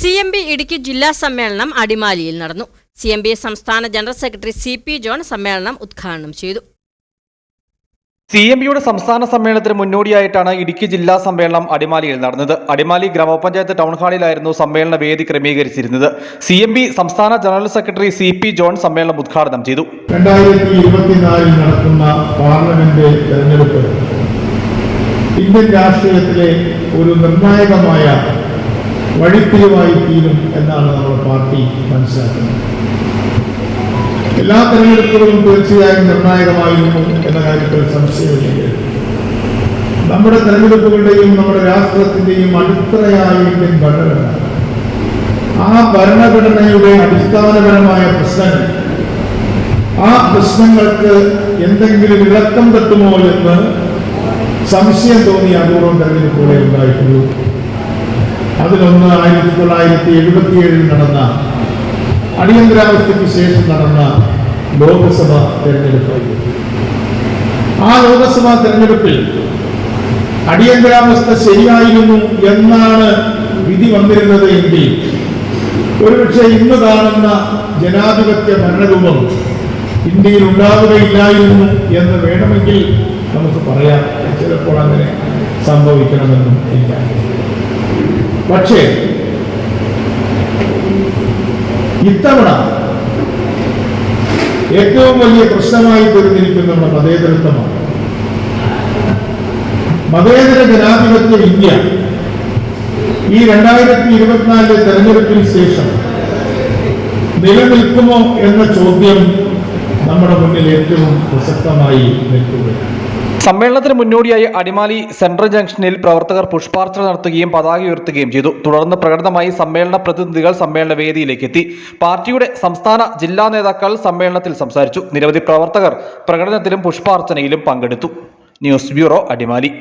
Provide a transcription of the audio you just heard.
C M B Idukki ജില്ലാ സമ്മേളനം അടിമാലിയിൽ നടന്നു. സി എം ബി സംസ്ഥാന general secretary C P John സമ്മേളനം ഉദ്ഘാടനം ചെയ്തു. സി എം പിയുടെ സംസ്ഥാന സമ്മേളനത്തിന് മുന്നോടിയായിട്ടാണ് ഇടുക്കി ജില്ലാ സമ്മേളനം അടിമാലിയിൽ നടന്നത്. അടിമാലി ഗ്രാമപഞ്ചായത്ത് ടൗൺ ഹാളിലായിരുന്നു സമ്മേളന വേദി ക്രമീകരിച്ചിരുന്നത്. സി എം പി സംസ്ഥാന general secretary C P John സമ്മേളനം ഉദ്ഘാടനം ചെയ്തു. രണ്ടായിരത്തി ഇരുപത്തിനാലിൽ നടക്കുന്ന പാർലമെന്റ് തെരഞ്ഞെടുപ്പ് ഇന്ത്യൻ രാഷ്ട്രീയത്തിലെ ഒരു നിർണായകമായ വഴിത്തിരിവായി തീരും എന്നാണ് നമ്മുടെ പാർട്ടി മനസ്സിലാക്കുന്നത്. എല്ലാ തെരഞ്ഞെടുപ്പുകളും തീർച്ചയായും നിർണായകമായിരുന്നു എന്ന കാര്യത്തിൽ സംശയമില്ല നമ്മുടെ തെരഞ്ഞെടുപ്പുകളുടെയും നമ്മുടെ രാഷ്ട്രത്തിന്റെയും അടിത്തറയായ ഇന്ത്യൻ ഭരണഘടന. ആ ഭരണഘടനയുടെ അടിസ്ഥാനപരമായ പ്രശ്നങ്ങൾ ആ പ്രശ്നങ്ങൾക്ക് എന്തെങ്കിലും ഇളക്കം തട്ടുമോ എന്ന് സംശയം തോന്നി അപൂർവം തെരഞ്ഞെടുപ്പുകളെ ഉണ്ടായിട്ടുള്ളൂ. അതിലൊന്ന് ആയിരത്തി തൊള്ളായിരത്തി എഴുപത്തിയേഴിൽ നടന്ന അടിയന്തരാവസ്ഥയ്ക്ക് ശേഷം നടന്ന ലോക്സഭ തെരഞ്ഞെടുപ്പായിരുന്നു ആ ലോക്സഭാ തെരഞ്ഞെടുപ്പിൽ അടിയന്തരാവസ്ഥ ശരിയായിരുന്നു എന്നാണ് വിധി വന്നിരുന്നത് എങ്കിൽ ഒരുപക്ഷെ ഇന്ന് കാണുന്ന ജനാധിപത്യ ഭരണരൂപം ഇന്ത്യയിൽ ഉണ്ടാവുകയില്ലായിരുന്നു എന്ന് വേണമെങ്കിൽ നമുക്ക് പറയാം. ചിലപ്പോൾ അങ്ങനെ സംഭവിക്കണമെന്നും ഇല്ല പക്ഷേ ഇത്തവണ ഏറ്റവും വലിയ പ്രശ്നമായി തീർന്നിരിക്കുന്ന നമ്മുടെ മതേതരത്വമാണ്. മതേതര ജനാധിപത്യ ഇന്ത്യ ഈ രണ്ടായിരത്തി ഇരുപത്തിനാലിലെ തെരഞ്ഞെടുപ്പിന് ശേഷം നിലനിൽക്കുമോ എന്ന ചോദ്യം നമ്മുടെ മുന്നിൽ ഏറ്റവും പ്രസക്തമായി നിൽക്കുകയാണ്. സമ്മേളനത്തിന് മുന്നോടിയായി അടിമാലി സെൻട്രൽ ജംഗ്ഷനിൽ പ്രവർത്തകർ പുഷ്പാർച്ചന നടത്തുകയും പതാക ഉയർത്തുകയും ചെയ്തു. തുടർന്ന് പ്രകടനമായി സമ്മേളന പ്രതിനിധികൾ സമ്മേളന വേദിയിലേക്ക് എത്തി പാർട്ടിയുടെ സംസ്ഥാന ജില്ലാ നേതാക്കൾ സമ്മേളനത്തിൽ സംസാരിച്ചു. നിരവധി പ്രവർത്തകർ പ്രകടനത്തിലും പുഷ്പാർച്ചനയിലും പങ്കെടുത്തു. News bureau Adimali.